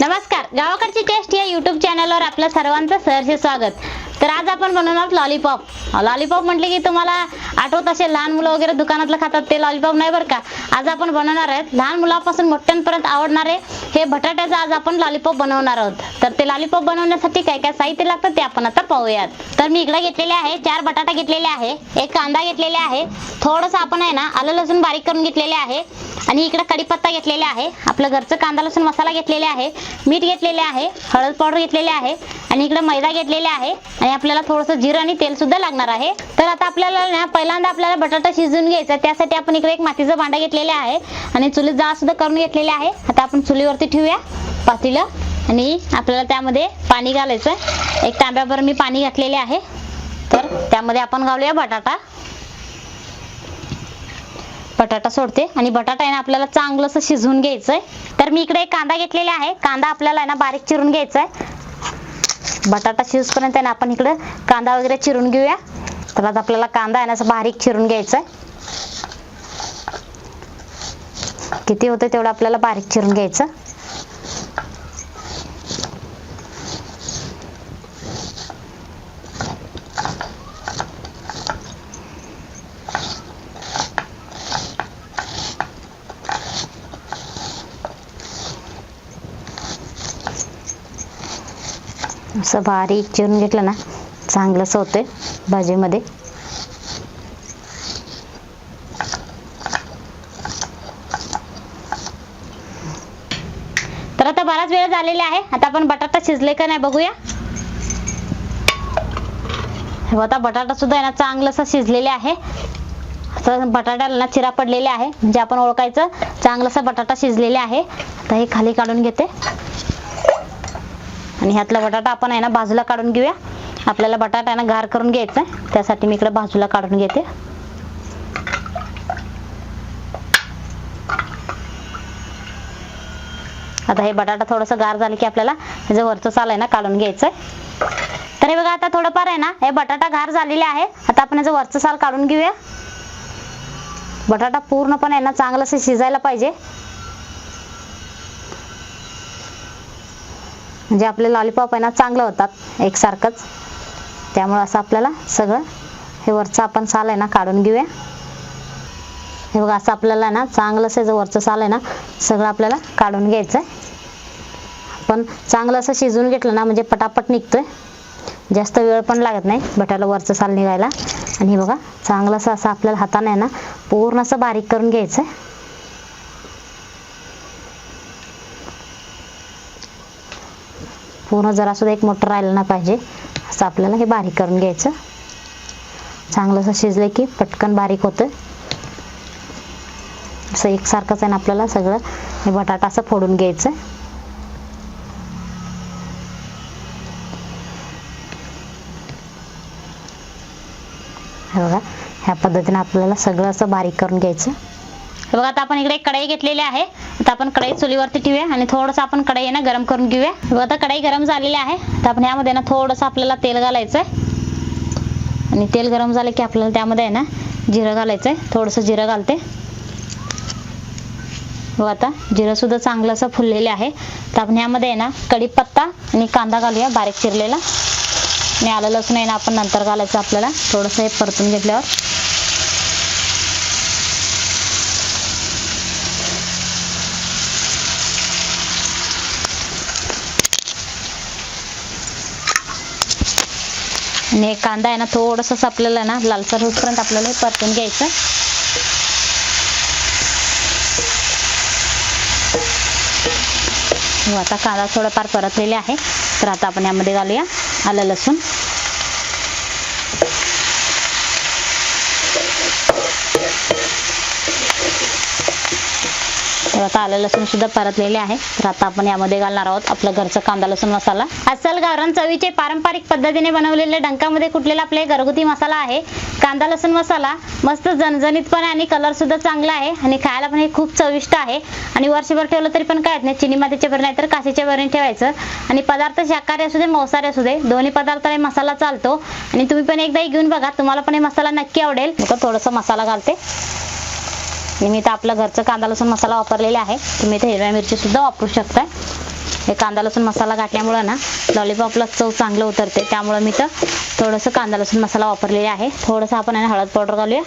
नमस्कार गावाकडची टेस्ट या युट्यूब चॅनलवर आपलं सर्वांचं सहर्ष स्वागत. तर आज आपण बनवणार लॉलीपॉप लॉलीपॉप म्हटले की तुम्हाला आठवत असेल लहान मुलं वगैरे दुकानातलं खातात ते लॉलीपॉप नाही बरं का? आज आपण बनवणार आहेत लहान मुलापासून मोठ्यांपर्यंत आवडणारे हे बटाट्याचं आज आपण लॉलीपॉप बनवणार आहोत. तर ते लॉलीपॉप बनवण्यासाठी काय काय साहित्य लागतं ते आपण आता पाहूयात. तर मी इकडे घेतलेले आहे चार बटाटा घेतलेले आहे एक कांदा घेतलेला आहे थोडंसं आपण आहे ना आलं लसूण बारीक करून घेतलेले आहे. आणि इकडे कढीपत्ता घेतलेला आहे. आपलं घरचं कांदा लसूण मसाला घेतलेले आहे. मीठ घेतलेले आहे. हळद पावडर घेतलेले आहे. आणि इकडे मैदा घेतलेला आहे. आणि आपल्याला थोडंसं जिरं आणि तेल सुद्धा लागणार आहे. तर आता आपल्याला ना पहिल्यांदा आपल्याला बटाटा शिजवून घ्यायचा त्यासाठी आपण इकडे एक मातीचं भांडा घेतलेलं आहे. आणि चुलीत जाळ सुद्धा करून घेतलेले आहे. आता आपण चुलीवरती ठेवूया पातीला. आणि आपल्याला त्यामध्ये पाणी घालायचं एक तांब्याभर मी पाणी घातलेले आहे. तर त्यामध्ये आपण घालूया बटाटा. बटाटा सोडते. आणि बटाटा आहे ना आपल्याला चांगलं असं शिजवून घ्यायचं आहे तर मी इकडे एक कांदा घेतलेला आहे. कांदा आपल्याला आहे ना बारीक चिरून घ्यायचा आहे बटाटा शिजपर्यंत आहे ना आपण इकडे कांदा वगैरे चिरून घेऊया. तर आता आपल्याला कांदा आहे ना असं बारीक चिरून घ्यायचा आहे किती होतं तेवढं आपल्याला बारीक चिरून घ्यायचं. असं बारीक चिरून घेतलं ना चांगलंच होतंय भाजीमध्ये. तर आता बराच वेळ झालेला आहे आता आपण बटाटा शिजले का नाही बघूया. हो, आता बटाटा सुद्धा आहे ना चांगलंसं शिजलेले आहे. तर बटाट्याला ना चिरा पडलेले आहे म्हणजे आपण ओळखायचं चांगलंसं बटाटा शिजलेले आहे. आता हे खाली काढून घेते. आणि ह्यातला बटाटा आपण आहे ना बाजूला काढून घेऊया. आपल्याला बटाटा आहे ना गार करून घ्यायचा आहे त्यासाठी मी इकडे बाजूला काढून घेते. आता हे बटाटा थोडंसं गार झालं की आपल्याला जे वरचं साल आहे ना काढून घ्यायचं आहे तर हे बघा आता थोडंफार आहे ना हे बटाटा गार झालेले आहे. आता आपण याचं वरचं साल काढून घेऊया. बटाटा पूर्णपणे आहे ना चांगलं असं शिजायला पाहिजे. म्हणजे आपले लॉलीपॉप आहे ना चांगलं होतात एकसारखंच. त्यामुळे असं आपल्याला सगळं हे वरचं आपण साल आहे ना काढून घेऊया. हे बघा असं आपल्याला ना चांगलं असं जे वरचं साल आहे ना सगळं आपल्याला काढून घ्यायचं आहे पण चांगलं असं शिजवून घेतलं ना म्हणजे पटापट निघतोय. जास्त वेळ पण लागत नाही बटाला वरचं साल निघायला. आणि हे बघा चांगलं असं असं आपल्याला हाताने ना पूर्ण असं बारीक करून घ्यायचं आहे पूर्ण जरा सुद्धा एक मोठं राहिलं ना पाहिजे. असं आपल्याला हे बारीक करून घ्यायचं. चांगलं असं शिजलं की पटकन बारीक होतं. असं एकसारखंच आहे ना आपल्याला सगळं. हे बटाटा असं फोडून घ्यायचं. हे बघा ह्या पद्धतीने आपल्याला सगळं असं बारीक करून घ्यायचं. हे बघा आता आपण इकडे एक कढई घेतलेली आहे. आता आपण कढई चुलीवरती ठेवूया आणि थोडंसं आपण कढई आहे ना गरम करून घेऊया. आता कढई गरम झालेली आहे. तर आपण यामध्ये ना थोडंसं आपल्याला तेल घालायचं आहे आणि तेल गरम झालं की आपल्याला त्यामध्ये आहे ना जिरं घालायचं आहे थोडंसं जिरं घालते. व आता जिरंसुद्धा चांगलं असं फुललेलं आहे. तर आपण यामध्ये आहे ना कढीपत्ता आणि कांदा घालूया बारीक चिरलेला. आणि आलं लसूण आहे ना आपण नंतर घालायचं आपल्याला. थोडंसं हे परतून घेतल्यावर. आणि हे कांदा आहे ना थोडंसं आपल्याला ना लालसर होतपर्यंत आपल्याला परतून घ्यायचं. हो, आता कांदा थोडाफार परतलेले आहे. तर आता आपण यामध्ये घालूया आलं लसूण. आता आलं लसूण सुद्धा परतलेले आहे. तर आता आपण यामध्ये घालणार आहोत आपलं घरचं कांदा लसूण मसाला. अस्सल गावरान चवीचे पारंपरिक पद्धतीने बनवलेले डंकामध्ये कुटलेला आपले घरगुती मसाला आहे? कांदा लसूण मसाला मस्त झणझणीतपणे आणि कलर सुद्धा चांगला आहे आणि खायला पण हे खूप चविष्ट आहे. आणि वर्षभर ठेवलं तरी पण काय होत नाही. चिनी मातीच्या भर नाही तर काशीच्या भरून ठेवायचं. आणि पदार्थ शाकाहारी असू दे मांसाहारी असू दे दोन्ही पदार्थाला हे मसाला चालतो. आणि तुम्ही पण एकदाही घेऊन बघा. तुम्हाला पण हे मसाला नक्की आवडेल. थोडासा मसाला घालते. आणि मी इथं आपला घरचं कांदा लसूण मसाला वापरलेला आहे. तुम्ही इथे हिरव्या मिरची सुद्धा वापरू शकताय. हे कांदा लसूण मसाला घातल्यामुळं ना लॉलीपॉपला चव चांगलं उतरते. त्यामुळं मी तर थोडंसं कांदा लसूण मसाला वापरलेले आहे. थोडंसं आपण आहे ना हळद पावडर घालूया.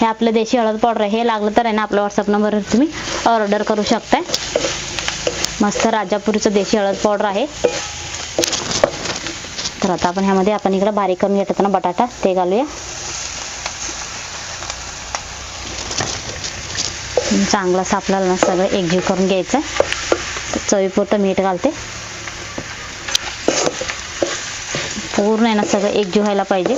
हे आपलं देशी हळद पावडर आहे. हे लागलं तर आहे ना आपल्या व्हॉट्सअप नंबरवर तुम्ही ऑर्डर करू शकताय. मस्त राजापुरीचं देशी हळद पावडर आहे. तर आता आपण ह्यामध्ये आपण इकडं बारीक करून घेतात ना बटाटा ते घालूया. चांगलं असं आपल्याला ना सगळं एकजीव करून घ्यायचं चवीपुरतं मीठ घालते. पूर्ण आहे ना सगळं एकजीव व्हायला पाहिजे.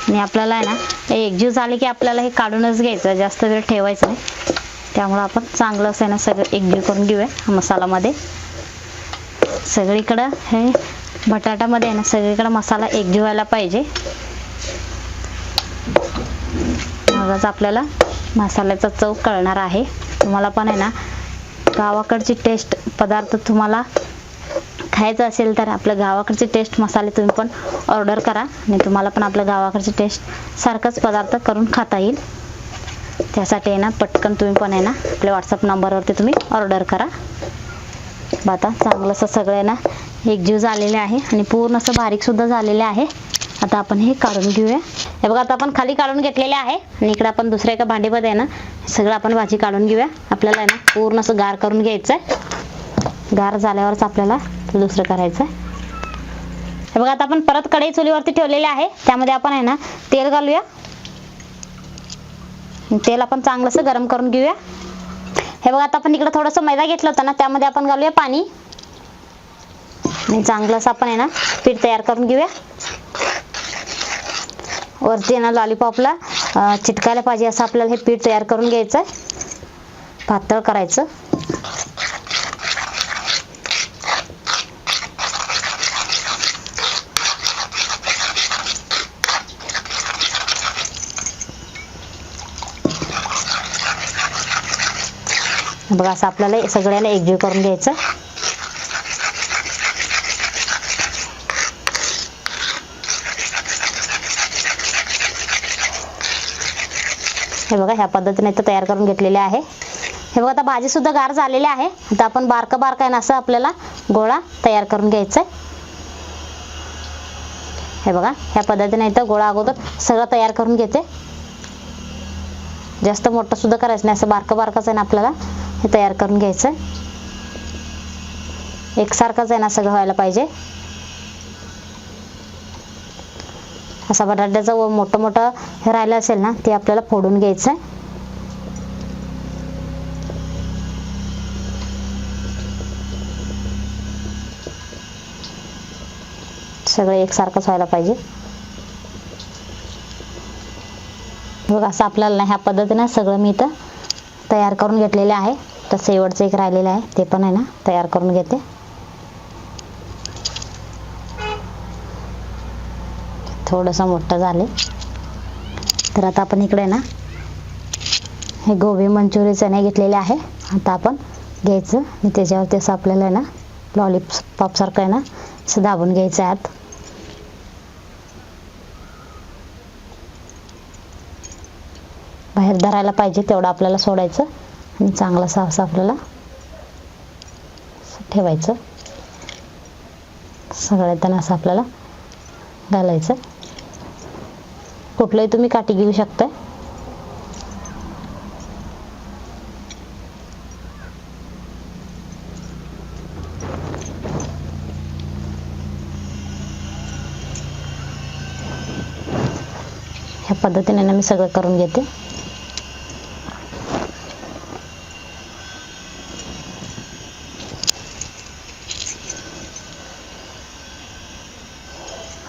आणि आपल्याला आहे ना एकजीव झाले की आपल्याला हे काढूनच घ्यायचं जास्त वेळ ठेवायचं नाही. त्यामुळं आपण चांगलं असं आहे ना सगळं एकजीव करून घेऊया मसालामध्ये. सगळीकडं हे बटाट्यामध्ये आहे ना सगळीकडं मसाला एकजीव व्हायला पाहिजे. मगच आपल्याला मसाल्याचा चव कळणार आहे. तुम्हाला पण आहे ना गावाकडची टेस्ट पदार्थ तुम्हाला खायचं असेल तर आपल्या गावाकडचे टेस्ट मसाले तुम्ही पण ऑर्डर करा आणि तुम्हाला पण आपल्या गावाकडची टेस्ट सारखंच पदार्थ करून खाता येईल. त्यासाठी आहे ना पटकन तुम्ही पण आहे ना आपल्या व्हॉट्सअप नंबरवरती तुम्ही ऑर्डर करा. बघा आता चांगलं असं सगळं आहे ना एकजीव झालेले आहे आणि पूर्ण असं बारीकसुद्धा झालेले आहे. आता आपण हे काढून घेऊया. हे बघा आता आपण खाली काढून घेतलेले आहे. आणि इकडे आपण दुसऱ्या एका भांडीमध्ये आहे ना सगळं आपण भाजी काढून घेऊया. आपल्याला आहे ना पूर्ण असं गार करून घ्यायचं आहे गार झाल्यावरच आपल्याला दुसरं करायचं आहे हे बघा आता आपण परत कढई चुलीवरती ठेवलेली आहे. त्यामध्ये आपण आहे ना तेल घालूया. तेल आपण चांगलंसं गरम करून घेऊया. हे बघा आता आपण इकडे थोडंसं मैदा घेतला होता ना त्यामध्ये आपण घालूया पाणी. आणि आपण आहे ना पीठ तयार करून घेऊया. वरती येणार ना लॉलीपॉपला चिटकायला पाहिजे असं आपल्याला हे पीठ तयार करून घ्यायचं आहे पातळ करायचं. बघा असं आपल्याला हे सगळ्याला एकजीव करून घ्यायचं. हे बघा ह्या पद्धतीने इथं तयार करून घेतलेले आहे. हे बघा आता भाजी सुद्धा गार झालेली आहे. आता आपण बारकं बारक आहे ना असं आपल्याला गोळा तयार करून घ्यायचा आहे हे बघा ह्या पद्धतीने इथं गोळा अगोदर सगळं तयार करून घेते. जास्त मोठं सुद्धा करायचं नाही असं बारकं बारकंच आहे ना आपल्याला हे तयार करून घ्यायचं एकसारखंच आहे ना सगळं व्हायला पाहिजे. असा बटाट्याचं व मोठं मोठं हे राहिलं असेल ना ते आपल्याला फोडून घ्यायचं आहे सगळं एकसारखंच व्हायला पाहिजे. बघ असं आपल्याला ना ह्या पद्धतीनं सगळं मी इथं तयार करून घेतलेले आहे. तर शेवटचं एक राहिलेलं आहे ते पण आहे ना तयार करून घेते. थोडंसं मोठं झाले तर आता आपण इकडे ना हे गोबी मंचुरी चणे घेतलेले आहे. आता आपण घ्यायचं. आणि त्याच्यावरती असं आपल्याला आहे ना लॉलीपॉपसारखं आहे ना असं दाबून घ्यायचं आहे आत. बाहेर धरायला पाहिजे तेवढं आपल्याला सोडायचं. आणि चांगला असं आपल्याला ठेवायचं. सगळ्यात त्यांना असं आपल्याला घालायचं. कुठलंही तुम्ही काठी घेऊ शकताय? ह्या पद्धतीने ना मी सगळं करून घेते.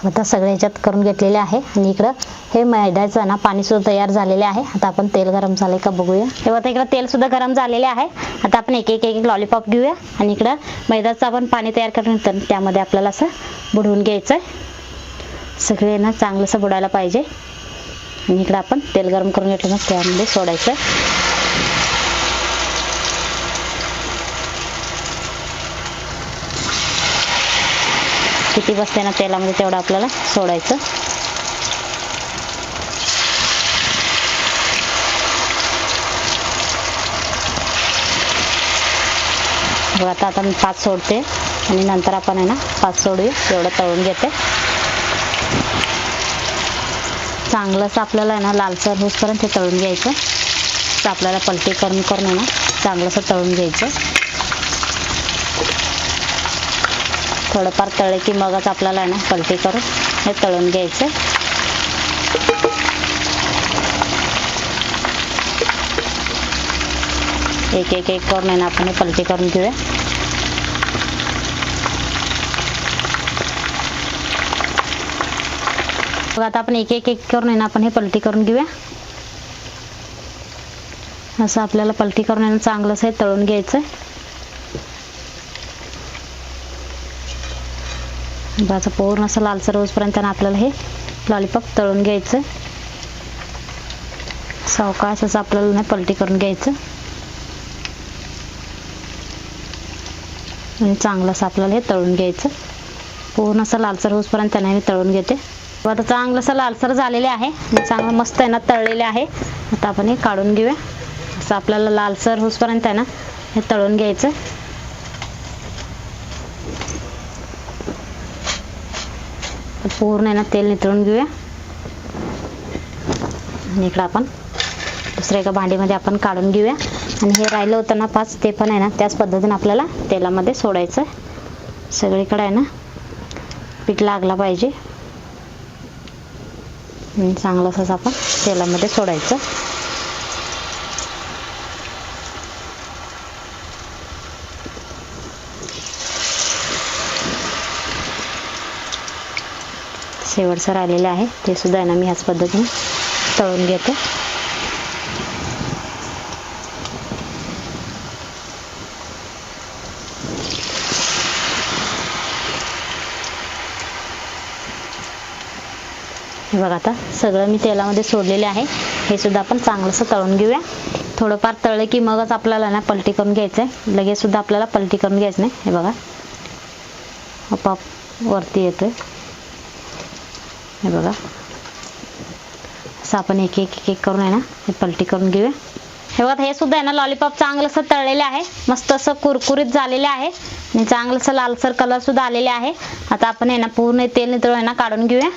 आता सगळ्याच्यात करून घेतलेले आहे. आणि इकडं हे मैद्याचं ना पाणी सुद्धा तयार झालेले आहे. आता आपण तेल गरम झालंय का बघूया. तेव्हा आता इकडं तेल सुद्धा गरम झालेले आहे. आता आपण एक एक एक लॉलीपॉप घेऊया. आणि इकडं मैद्याचं आपण पाणी तयार करून तर त्यामध्ये आपल्याला असं बुडवून घ्यायचं आहे सगळे ना चांगलंसं बुडायला पाहिजे. आणि इकडं आपण तेल गरम करून घेतलं ना त्यामध्ये सोडायचं. किती बसते ना तेलामध्ये तेवढं आपल्याला सोडायचं. आता आपण पाच सोडते आणि नंतर आपण आहे ना पाच सोडू एवढं तळून घेते. चांगलंच आपल्याला आहे ना लालसर होसपर्यंत तळून घ्यायचं. तर आपल्याला पलटी करून करून ना चांगलंसं तळून घ्यायचं. थोडंफार तळे की मगच आपल्याला आहे ना पलटी करून हे तळून घ्यायचं. एक एक एक करून आहे ना आपण हे पलटी करून घेऊया. मग आता आपण एक एक एक करून आहे ना आपण हे पलटी करून घेऊया. असं आपल्याला पलटी करून आहे ना चांगलंच हे तळून घ्यायचं म्हणजे असं पूर्ण असं लालसर होईपर्यंत आपल्याला हे लॉलीपॉप तळून घ्यायचं. सावकाश असं आपल्याला नाही पलटी करून घ्यायचं. आणि चांगलं असं आपल्याला हे तळून घ्यायचं. पूर्ण असं लालसर होईपर्यंत त्यांना मी तळून घेते. आता चांगलं असं लालसर झालेले आहे. म्हणजे चांगलं मस्त आहे ना तळलेले आहे. आता आपण हे काढून घेऊया. असं आपल्याला लालसर होईपर्यंत आहे ना हे तळून घ्यायचं. पूर्ण आहे ना तेल नितळून घेऊया. आणि इकडं आपण दुसऱ्या एका भांडीमध्ये आपण काढून घेऊया. आणि हे राहिलं होतं ना पाच ते पण आहे ना त्याच पद्धतीने आपल्याला तेलामध्ये सोडायचं सगळीकडं सगळीकडे आहे ना पीठ लागला पाहिजे. चांगलं असं आपण तेलामध्ये सोडायचं. शेवटचं राहिलेलं आहे. ते सुद्धा आहे ना मी ह्याच पद्धतीने तळून घेते. हे बघा आता सगळं मी तेलामध्ये सोडलेले आहे. हे सुद्धा आपण चांगलंसं तळून घेऊया. थोडंफार तळलं की मगच आपल्याला ना पलटी करून घ्यायचं आहे लगेच सुद्धा आपल्याला पलटी करून घ्यायचं नाही. हे बघा. आपोआप वरती येतोय. हे बघा. असं आपण एक एक एक एक करून आहे ना हे पलटी करून घेऊया. हे बघा हे सुद्धा आहे ना लॉलीपॉप चांगलं तळलेलं आहे. मस्त असं कुरकुरीत झालेले आहे. आणि चांगलंसं लालसर कलर सुद्धा आलेले आहे. आता आपण आहे ना पूर्ण तेल नितळ आहे ना काढून घेऊया.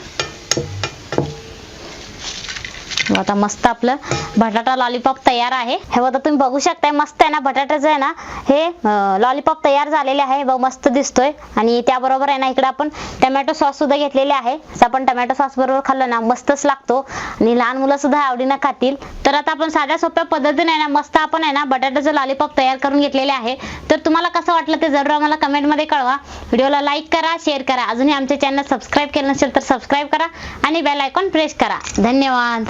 आता मस्त आपलं बटाटा लॉलीपॉप तयार आहे. हे बघा तुम्ही बघू शकताय मस्त आहे ना बटाट्याचं आहे ना हे लॉलीपॉप तयार झालेले आहे. बघ मस्त दिसतोय. आणि त्याबरोबर आहे ना इकडे आपण टमॅटो सॉस सुद्धा घेतलेले आहे. आपण टमॅटो सॉस बरोबर खाल्लं ना मस्तच लागतो. आणि लहान मुलं सुद्धा आवडीनं खातील. तर आता आपण साध्या सोप्या पद्धतीने आहे ना मस्त आपण आहे ना बटाट्याचं लॉलीपॉप तयार करून घेतलेले आहे. तर तुम्हाला कसं वाटलं ते जरूर आम्हाला कमेंटमध्ये कळवा. व्हिडिओला लाईक करा शेअर करा. अजूनही आमच्या चॅनल सबस्क्राईब केलं नसेल तर सबस्क्राईब करा. आणि बेल आयकॉन प्रेस करा. धन्यवाद.